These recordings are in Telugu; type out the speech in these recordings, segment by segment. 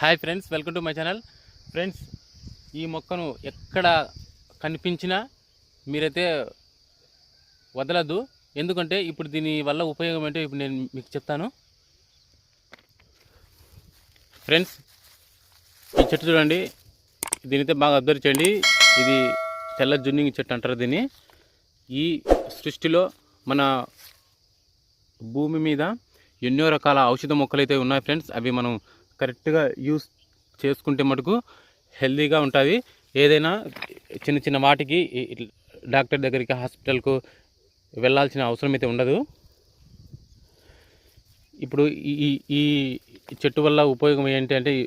Hi friends welcome to my channel. Friends ఈ మొక్కను ఎక్కడ కనిపించినా మీరైతే వదలద్దు ఎందుకంటే ఇప్పుడు దీని వల్ల ఉపయోగం ఏంటో ఇప్పుడు నేను మీకు చెప్తాను. ఫ్రెండ్స్ ఈ చెట్టు చూడండి. దీనైతే బాగా అబ్జర్వ్ చేయండి. ఇది తెల్ల జున్నింగ్ చెట్టు అంటారు దీన్ని. ఈ సృష్టిలో మన భూమి మీద ఎన్నో రకాల ఔషధ మొక్కలు అయితే ఉన్నాయి ఫ్రెండ్స్. అవి మనం కరెక్ట్గా యూస్ చేసుకుంటే మటుకు హెల్తీగా ఉంటుంది. ఏదైనా చిన్న చిన్న వాటికి డాక్టర్ దగ్గరికి హాస్పిటల్కు వెళ్ళాల్సిన అవసరం అయితే ఉండదు. ఇప్పుడు ఈ ఈ- ఈ చెట్టు వల్ల ఉపయోగం ఏంటి అంటే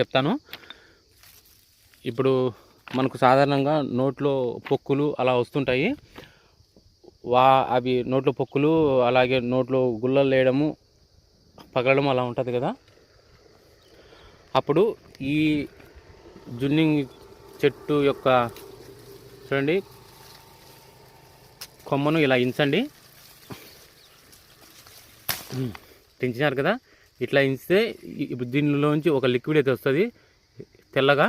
చెప్తాను. ఇప్పుడు మనకు సాధారణంగా నోట్లో పొక్కులు అలా వస్తుంటాయి. వా అవి నోట్లో పొక్కులు అలాగే నోట్లో గుల్లలు వేయడము పగలడం అలా ఉంటుంది కదా. అప్పుడు ఈ జున్నింగ్ చెట్టు యొక్క చూడండి కొమ్మను ఇలా ఇంచండి. పెంచినారు కదా. ఇట్లా ఇంచితే ఇప్పుడు దీనిలోంచి ఒక లిక్విడ్ అయితే వస్తుంది తెల్లగా.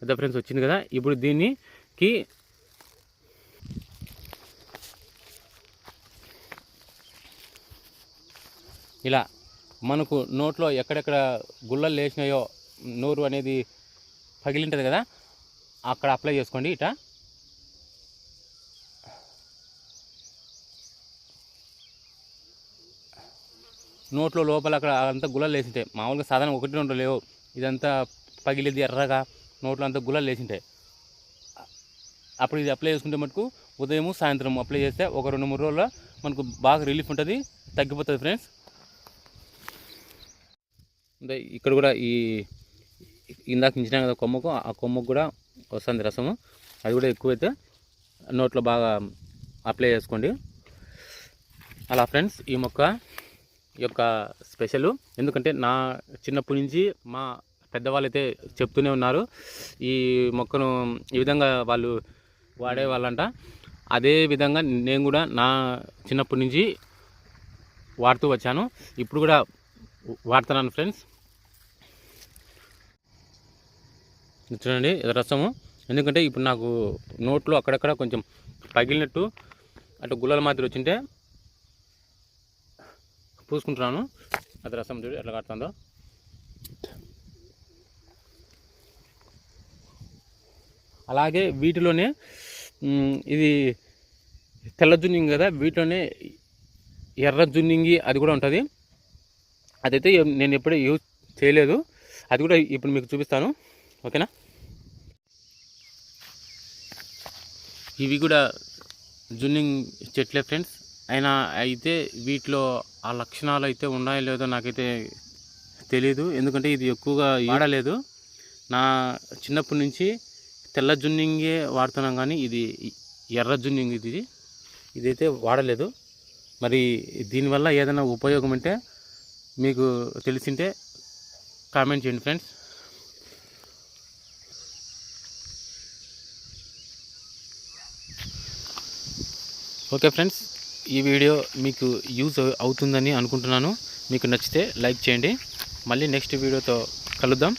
పెద్ద ఫ్రెండ్స్ వచ్చింది కదా. ఇప్పుడు దీనికి ఇలా మనకు నోట్లో ఎక్కడెక్కడ గుళ్ళలు లేచినాయో నోరు అనేది పగిలింటుంది కదా అక్కడ అప్లై చేసుకోండి ఇట. నోట్లో లోపల అక్కడ అంతా గుళ్ళలు లేచింటాయి మామూలుగా సాధారణ ఒకటి రెండు లేవు. ఇదంతా పగిలిది ఎర్రగా నోట్లో అంతా గుళ్ళలు లేచింటాయి అప్పుడు ఇది అప్లై చేసుకుంటే మటుకు ఉదయం సాయంత్రం అప్లై చేస్తే ఒక రెండు మూడు రోజుల్లో మనకు బాగా రిలీఫ్ ఉంటుంది తగ్గిపోతుంది ఫ్రెండ్స్. అంటే ఇక్కడ కూడా ఈ ఇందాక నించినా కదా కొమ్మకు ఆ కొమ్మకు కూడా వస్తుంది రసము. అది కూడా ఎక్కువైతే నోట్లో బాగా అప్లై చేసుకోండి. అలా ఫ్రెండ్స్ ఈ మొక్క యొక్క స్పెషల్ ఎందుకంటే నా చిన్నప్పటి నుంచి మా పెద్దవాళ్ళు అయితే చెప్తూనే ఉన్నారు. ఈ మొక్కను ఈ విధంగా వాళ్ళు వాడేవాళ్ళంట అదే విధంగా నేను కూడా నా చిన్నప్పటి నుంచి వాడుతూ వచ్చాను. ఇప్పుడు కూడా వాడుతున్నాను ఫ్రెండ్స్. చూడండి ఇది రసము. ఎందుకంటే ఇప్పుడు నాకు నోట్లో అక్కడక్కడ కొంచెం పగిలినట్టు అటు గుల్లల మాదిరి వచ్చింటే పూసుకుంటున్నాను. అది రసం చూడు ఎట్లా కడుతుందో. అలాగే వీటిలోనే ఇది తెల్ల జున్నింగ్ కదా వీటిలోనే ఎర్ర జున్నింగి అది కూడా ఉంటుంది. అదైతే నేను ఎప్పుడూ యూజ్ చేయలేదు. అది కూడా ఇప్పుడు మీకు చూపిస్తాను. ఓకేనా? ఇవి కూడా జున్నింగ్ చెట్లే ఫ్రెండ్స్. అయినా అయితే వీటిలో ఆ లక్షణాలు అయితే ఉన్నాయో లేదో నాకైతే తెలియదు ఎందుకంటే ఇది ఎక్కువగా వాడలేదు. నా చిన్నప్పటి నుంచి తెల్ల జున్నింగే వాడుతున్నాం కానీ ఇది ఎర్ర జున్నింగ్ ఇది. ఇదైతే వాడలేదు. మరి దీనివల్ల ఏదైనా ఉపయోగం అంటే మీకు తెలిసింటే కామెంట్ చేయండి ఫ్రెండ్స్. ఓకే ఫ్రెండ్స్ ఈ వీడియో మీకు యూజ్ అవుతుందని అనుకుంటున్నాను. మీకు నచ్చితే లైక్ చేయండి. మళ్ళీ నెక్స్ట్ వీడియోతో కలుద్దాం.